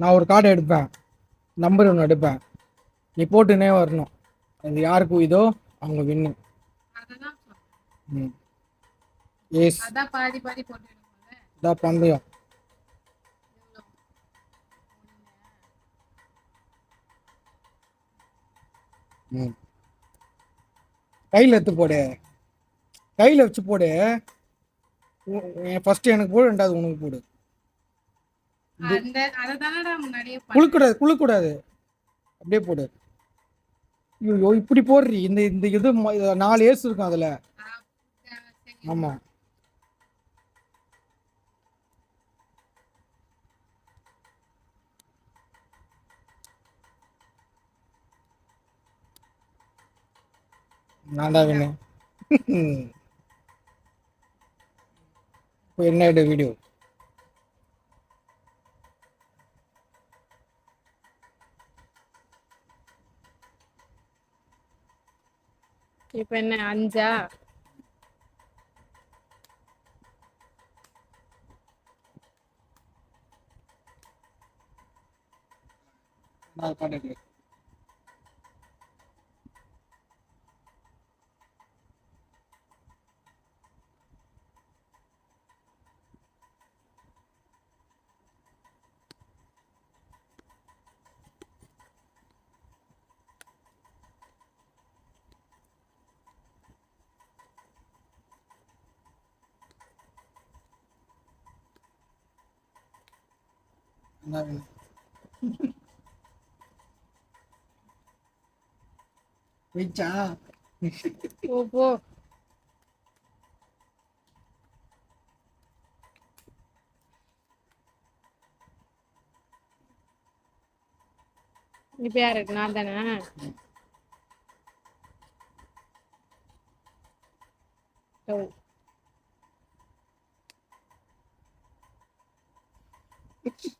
நான் ஒரு கார்டு எடுப்பேன். நம்பர் ஒன்று எடுப்பேன். நீ போட்டுனே வரணும். அது யாருக்கு இதோ அவங்க வின்னு. ம். இதான் பந்தயம். ம். கையில் எடுத்து போடு. கையில் வச்சு போடு. ஃபர்ஸ்ட் எனக்கு போடு ரெண்டாவது உனக்கு போடு. குளுக்கூடாது குளுக்கூடாது அப்படியே போடு. ஐயோ இப்படி போடுறி. இந்த இந்த இது நாலு ஏசு இருக்கும் அதில். ஆ, சரி. ஆமாம் நான் தான் வேணும் இப்போ என்ன வீடியோ இப்ப என்ன அஞ்சா? நான் காட்டு போயிடுச்சா போ போ இப்ப யாரு நான் தானே ஓ நீதான்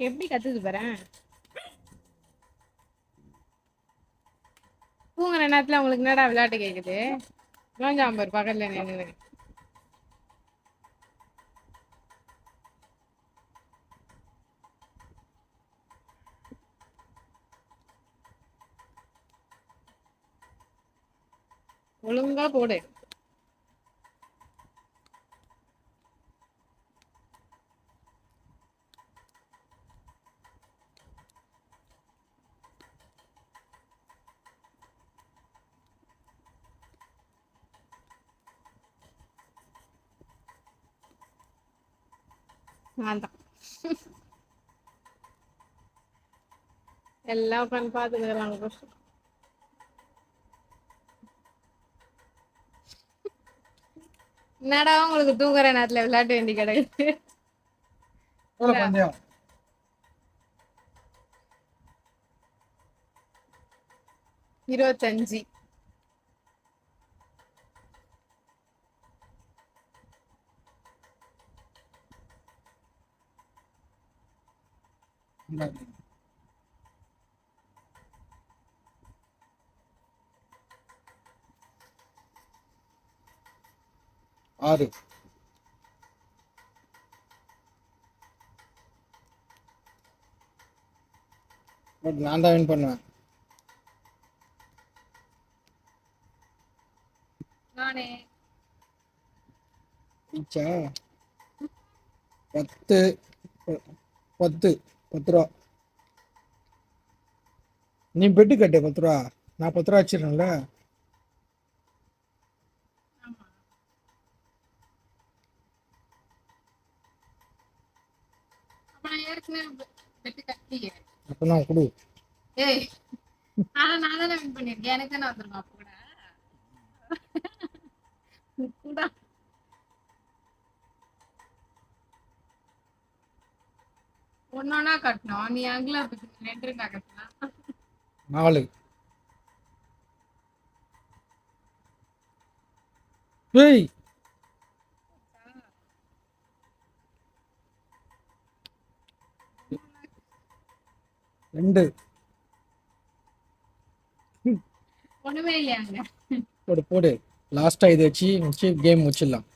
எப்படி கத்துது பாரு? தூங்குற நேரத்துல உங்களுக்கு என்னடா விளையாட்டு கேக்குது? நோஞ்சாம்பர் பக்கத்துல நின்று ஒழுங்கா போடு. நான் தான் எல்லாம் உட்காந்து பார்த்துக்கிறாங்க என்னடா உங்களுக்கு தூங்குற நேரத்துல விளையாட்டு வேண்டி கிடக்குது? இருபத்தஞ்சு. ஆறு. பட் நான் தான் வின் பண்ணுவேன். நானே. பத்து. பத்து. பத்து ரூபா. நீ பெட்டு கட்டு பத்து ரூபா. நான் பத்து ரூபா வச்சிடறேன்ல அப்பதான் கொடு. ஏய் ஆனா நான் தானே வின் பண்ணிருக்கேன் எனக்கு தானே கூட. ஒன்னொன்னா கட்டணும். நீ அங்கல ரெண்டா கட்டலாம் நாலு. ஏய். ரெண்டு. ஒண்ணுமே இல்லையாங்க போடு போடு. லாஸ்டா இதை வச்சு வச்சு கேம் முடிச்சிடலாம்.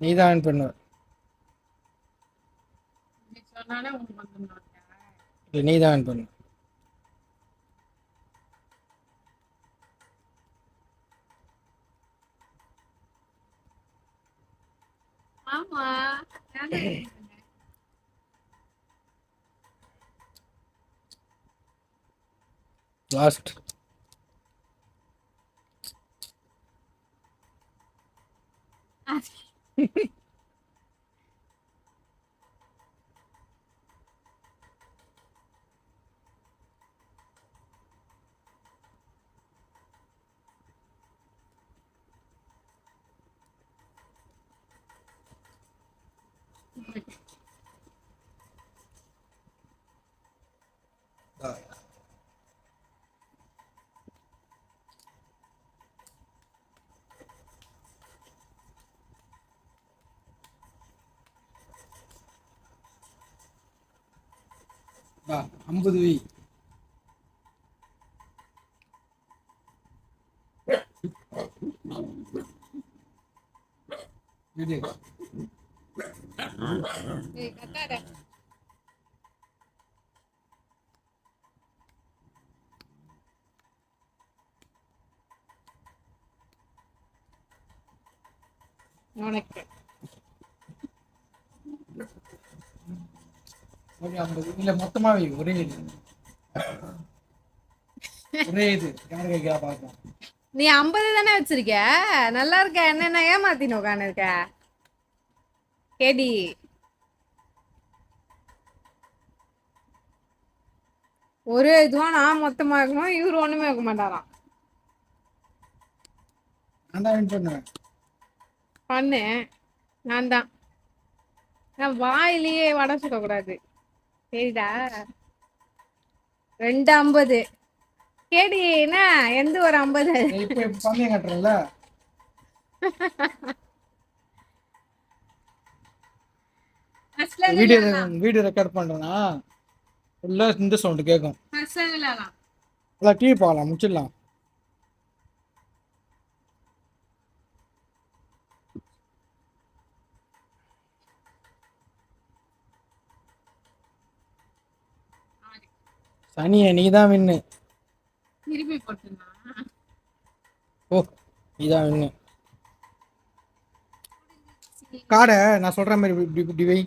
நீ தான் பண்ண. நீ சொன்னாலே உனக்கு வந்துடும் இல்லை நீ தான் பண்ணு. ஆமா நான் தான் பண்ணேன். லாஸ்ட் ஐம்பது வை எடு. ஏய், கத்தாத. உனக்கு ஒரு ஐம்பது. இல்ல மொத்தமா வை ஒரே இது. ஒரே இது. யார் கைக்கா பார்க்கலாம் நீ ஐம்பது தானே வச்சிருக்க? நல்லா இருக்க. என்னென்ன ஏமாத்தின்னு உட்காந்து இருக்க கேடி. ஒரு இதுவா நான் மொத்தமா இருக்கணும்? இவரு ஒண்ணுமே வைக்க மாட்டாராம். பண்ணு. நான் தான். நான் வாயிலேயே வடை சுடக்கூடாது. சரிடா ரெண்டு ஐம்பது. கேடி என்ன? எந்த ஒரு ஐம்பது? பந்தயம் கட்டுறேன்ல வீடியோ வீடியோ ரெக்கார்ட் பண்றேன்னா ஃபுல்லா இந்த சவுண்ட் கேட்கும் டிவி பார்க்கலாம் முடிச்சிடலாம். சனிய நீ தான் வின்னு. திருப்பி போட்டுனா ஓ நீ தான் வின்னு காடை நான் சொல்ற மாதிரி இப்படி இப்படி வை.